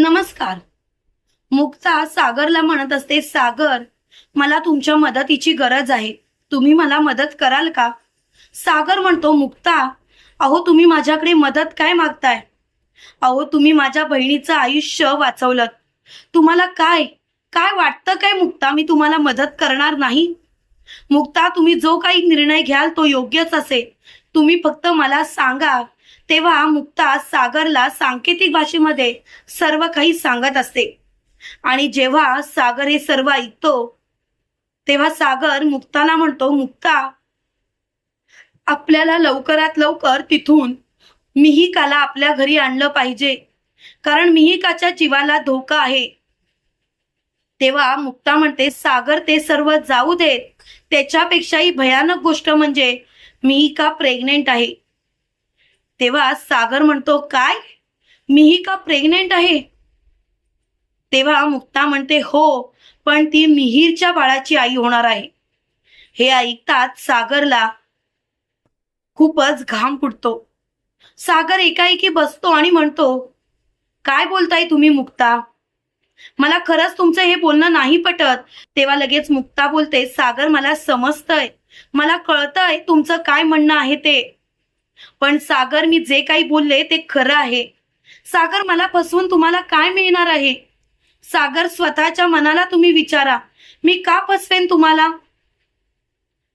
नमस्कार. मुक्ता सागरला म्हणत असते सागर मला तुमच्या मदतीची गरज आहे. तुम्ही मला मदत कराल का? सागर म्हणतो मुक्ता अहो तुम्ही माझ्याकडे मदत काय मागताय? अहो तुम्ही माझ्या बहिणीचं आयुष्य वाचवलं तुम्हाला काय? काय वाटतं काय मुक्ता? मी तुम्हाला मदत करणार नाही. मुक्ता तुम्ही जो काही निर्णय घ्याल तो योग्यच असेल. तुम्ही फक्त मला सांगा तेव्हा मुक्ता सागरला सांकेतिक भाषेमध्ये सर्व काही सांगत असते. आणि जेव्हा सागर हे सर्व ऐकतो तेव्हा सागर मुक्ताला म्हणतो मुक्ता आपल्याला लवकरात लवकर तिथून मिहिकाला आपल्या घरी आणलं पाहिजे. कारण मिहिकाच्या जीवाला धोका आहे. तेव्हा मुक्ता म्हणते सागर ते सर्व जाऊ देत. त्याच्यापेक्षाही भयानक गोष्ट म्हणजे मिहिका प्रेग्नेंट आहे. तेव्हा सागर म्हणतो काय? मीही का प्रेग्नेंट आहे? तेव्हा मुक्ता म्हणते हो पण ती मिहीरच्या बाळाची आई होणार आहे. हे ऐकताच सागरला खूपच घाम फुटतो. सागर एकाएकी बसतो आणि म्हणतो काय बोलताय तुम्ही मुक्ता? मला खरंच तुमचं हे बोलणं नाही पटत. तेव्हा लगेच मुक्ता बोलते सागर मला समजतंय. मला कळतंय तुमचं काय म्हणणं आहे ते. पण सागर मी जे काही बोलले ते खरं आहे. सागर मला फसवून तुम्हाला काय मिळणार आहे? सागर स्वतःच्या मनाला तुम्ही विचारा. मी का फसवेन तुम्हाला?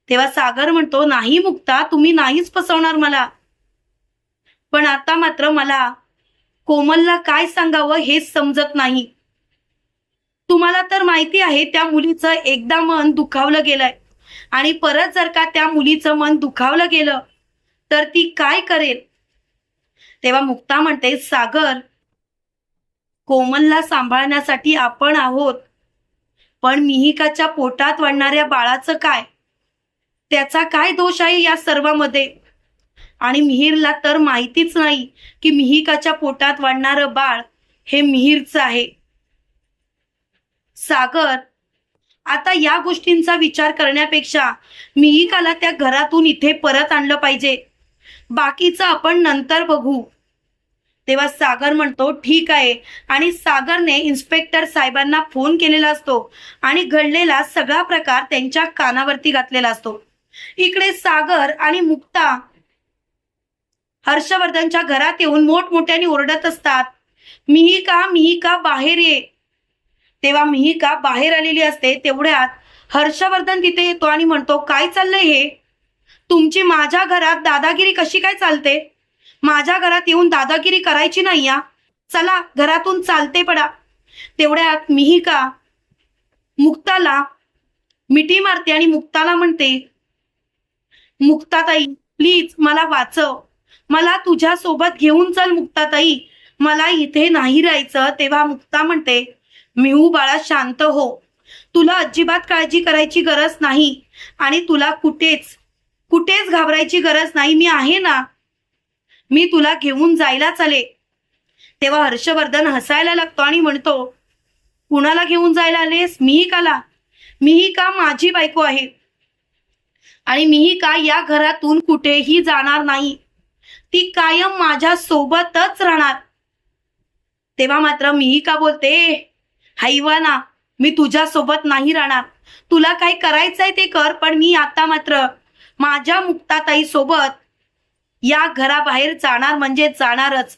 तेव्हा सागर म्हणतो नाही मुक्ता तुम्ही नाहीच फसवणार मला. पण आता मात्र मला कोमलला काय सांगावं हेच समजत नाही. तुम्हाला तर माहिती आहे त्या मुलीचं एकदा मन दुखावलं गेलंय. आणि परत जर का त्या मुलीचं मन दुखावलं गेलं तर ती काय करेल? तेव्हा मुक्ता म्हणते सागर कोमलला सांभाळण्यासाठी आपण आहोत पण मिहिकाच्या पोटात वाढणाऱ्या बाळाचं काय? त्याचा काय दोष आहे या सर्वामध्ये? आणि मिहीरला तर माहितीच नाही की मिहिकाच्या पोटात वाढणारं बाळ हे मिहीरचं आहे. सागर आता या गोष्टींचा विचार करण्यापेक्षा मिहिकाला त्या घरातून इथे परत आणलं पाहिजे. बाकीचं आपण नंतर बघू. तेव्हा सागर म्हणतो ठीक आहे. आणि सागरने इन्स्पेक्टर साहेबांना फोन केलेला असतो आणि घडलेला सगळा प्रकार त्यांच्या कानावरती घातलेला असतो. इकडे सागर आणि मुक्ता हर्षवर्धनच्या घरात येऊन मोठमोठ्याने ओरडत असतात. मिहिका मिहिका बाहेर ये. तेव्हा मिहिका बाहेर आलेली असते तेवढ्यात हर्षवर्धन तिथे येतो आणि म्हणतो काय चाललंय हे? तुमची माझ्या घरात दादागिरी कशी काय चालते? माझ्या घरात येऊन दादागिरी करायची नाही या चला घरातून चालते पडा. तेवढ्यात मिहिका मुक्ताला मिठी मारते आणि मुक्ताला म्हणते मुक्ताताई प्लीज मला वाचव. मला तुझ्या सोबत घेऊन चल मुक्ताताई. मला इथे नाही राहायचं. तेव्हा मुक्ता म्हणते मिहू बाळा शांत हो. तुला अजिबात काळजी करायची गरज नाही आणि तुला कुठेच कुठेच घाबरायची गरज नाही मी आहे ना. मी तुला घेऊन जायला चले. तेव्हा हर्षवर्धन हसायला लागतो आणि म्हणतो कुणाला घेऊन जायला आलेस? मीही काला. मीही का माझी बायको आहे? आणि मीही का या घरातून कुठेही जाणार नाही? ती कायम माझ्या सोबतच राहणार. तेव्हा मात्र मीही का बोलते हैवाना मी तुझ्या सोबत नाही राहणार. तुला काय करायचंय ते कर पण मी आता मात्र माझ्या मुक्ताताई सोबत या घराबाहेर जाणार म्हणजे जाणारच.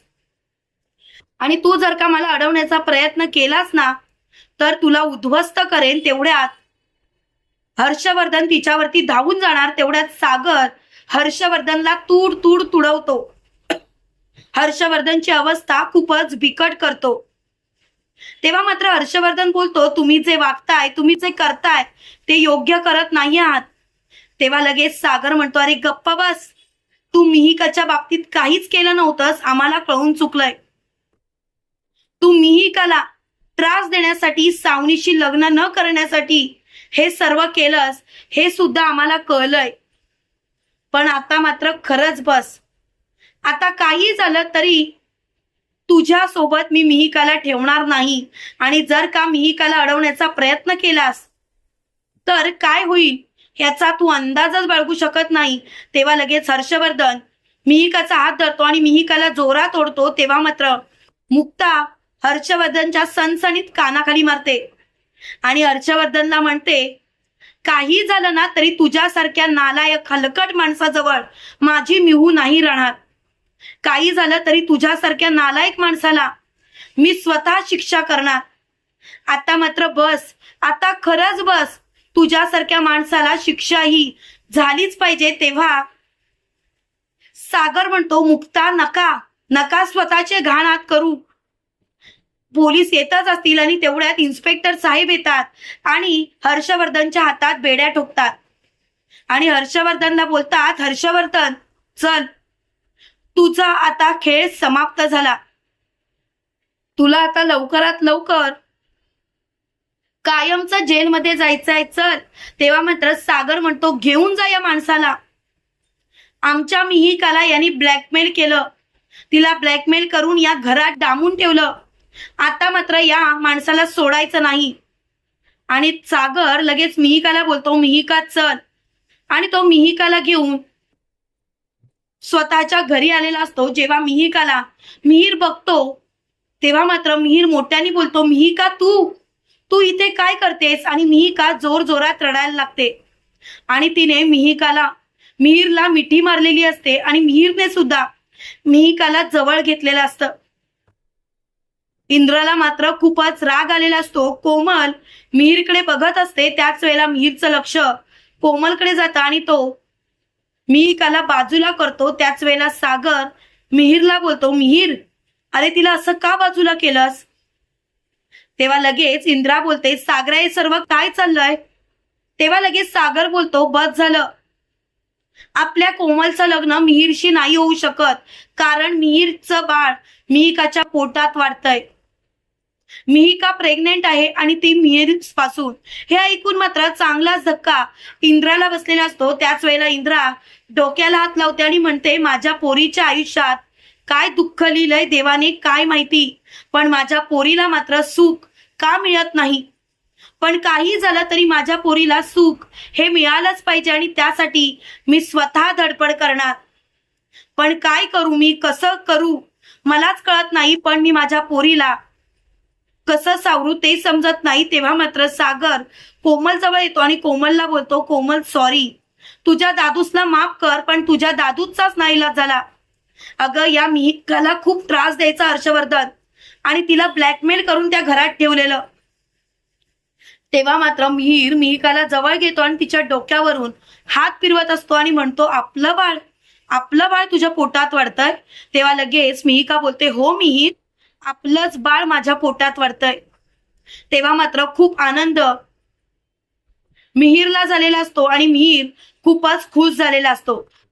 आणि तू जर का मला अडवण्याचा प्रयत्न केलास ना तर तुला उद्ध्वस्त करेन तेवढ्यात. हर्षवर्धन तिच्यावरती धावून जाणार तेवढ्यात सागर हर्षवर्धनला तूड तूड तुडवतो. हर्षवर्धनची अवस्था खूपच बिकट करतो. तेव्हा मात्र हर्षवर्धन बोलतो तुम्ही जे वागताय तुम्ही जे करताय ते योग्य करत नाही आहात. तेव्हा लगेच सागर म्हणतो अरे गप्पा बस. तू मिहिकाच्या बाबतीत काहीच केलं नव्हतंस. आम्हाला कळून चुकलंय. तू मिहिकाला त्रास देण्यासाठी सावनीशी लग्न न करण्यासाठी हे सर्व केलंस हे सुद्धा आम्हाला कळलंय. पण आता मात्र खरंच बस. आता काही झालं तरी तुझ्या सोबत मी मिहिकाला ठेवणार नाही. आणि जर का मिहिकाला अडवण्याचा प्रयत्न केलास तर काय होईल? याचा तू अंदाजच बाळगू शकत नाही. तेव्हा लगेच हर्षवर्धन मिहिकाचा हात धरतो आणि मिहिकाला जोरात ओढतो तेव्हा मात्र मुक्ता हर्षवर्धनच्या सणसणीत कानाखाली मारते. आणि हर्षवर्धनला म्हणते काही झालं ना तरी तुझ्यासारख्या नालायक हलकट माणसाजवळ माझी मिहू नाही राहणार. काही झालं तरी तुझ्यासारख्या नालायक माणसाला मी स्वतः शिक्षा करणार. आता मात्र बस आता खरंच बस. तुझ्यासारख्या माणसाला शिक्षा ही झालीच पाहिजे तेव्हा सागर म्हणतो मुक्ता नका नका स्वतःचे घाण हात करू. पोलीस येतच असतील आणि तेवढ्यात इन्स्पेक्टर साहेब येतात आणि हर्षवर्धनच्या हातात बेड्या ठोकतात. आणि हर्षवर्धनला बोलतात हर्षवर्धन चल. तुझा आता खेळ समाप्त झाला. तुला आता लवकरात लवकर कायमचं जेलमध्ये जायचं आहे चल. तेव्हा मात्र सागर म्हणतो घेऊन जा या माणसाला. आमच्या मिहिकाला यांनी ब्लॅकमेल केलं. तिला ब्लॅकमेल करून या घरात डांबून ठेवलं. आता मात्र या माणसाला सोडायचं नाही. आणि सागर लगेच मिहिकाला बोलतो मिहिका चल. आणि तो मिहिकाला घेऊन स्वतःच्या घरी आलेला असतो जेव्हा मिहिकाला मिहीर बघतो तेव्हा मात्र मिहीर मोठ्याने बोलतो मिहिका तू तू इथे काय करतेस आणि मिहिका जोर जोरात रडायला लागते. आणि तिने मिहिकाला मिहीरला मिठी मारलेली असते आणि मिहीरने सुद्धा मिहिकाला जवळ घेतलेलं असतं. इंद्राला मात्र खूपच राग आलेला असतो. कोमल मिहीरकडे बघत असते. त्याच वेळेला मिहीरचं लक्ष कोमलकडे जातं आणि तो मिहिकाला बाजूला करतो. त्याच वेळेला सागर मिहीरला बोलतो मिहीर अरे तिला असं का बाजूला केलंस? तेव्हा लगेच इंद्रा बोलते सागरा हे सर्व काय चाललंय? तेव्हा लगेच सागर बोलतो बस झालं. आपल्या कोमलचं लग्न मिहीरशी नाही होऊ शकत. कारण मिहीरचं बाळ मिहिकाच्या पोटात वाढतंय. मिहिका प्रेग्नेंट आहे आणि ती मिहीरपासून हे ऐकून मात्र चांगलाच धक्का इंद्राला बसलेला असतो. त्याच वेळेला इंद्रा डोक्याला हात लावते आणि म्हणते माझ्या पोरीच्या आयुष्यात काय दुःख लिहिलंय देवाने काय माहिती. पण माझ्या पोरीला मात्र सुख का मिळत नाही. पण काही झालं तरी माझ्या पोरीला सुख हे मिळालंच पाहिजे आणि त्यासाठी मी स्वतः धडपड करणार. पण काय करू मी कसं करू मलाच कळत नाही पण मी माझ्या पोरीला कसं सावरू ते समजत नाही. तेव्हा मात्र सागर कोमल जवळ येतो आणि कोमलला बोलतो कोमल सॉरी तुझ्या दादूसला माफ कर पण तुझ्या दादूचाच नाईलाज झाला अगं या मिहिकाला खूप त्रास द्यायचा हर्षवर्धन. आणि तिला ब्लॅकमेल करून त्या घरात ठेवलेलं. तेव्हा मात्र मिहीर मिहिकाला जवळ घेतो आणि तिच्या डोक्यावरून हात फिरवत असतो आणि म्हणतो आपलं बाळ आपलं बाळ तुझ्या पोटात वाढतंय. तेव्हा लगेच मिहिका बोलते हो मिहीर आपलंच बाळ माझ्या पोटात वाढतंय. तेव्हा मात्र खूप आनंद मिहीरला झालेला असतो आणि मिहीर खूपच खुश झालेला असतो.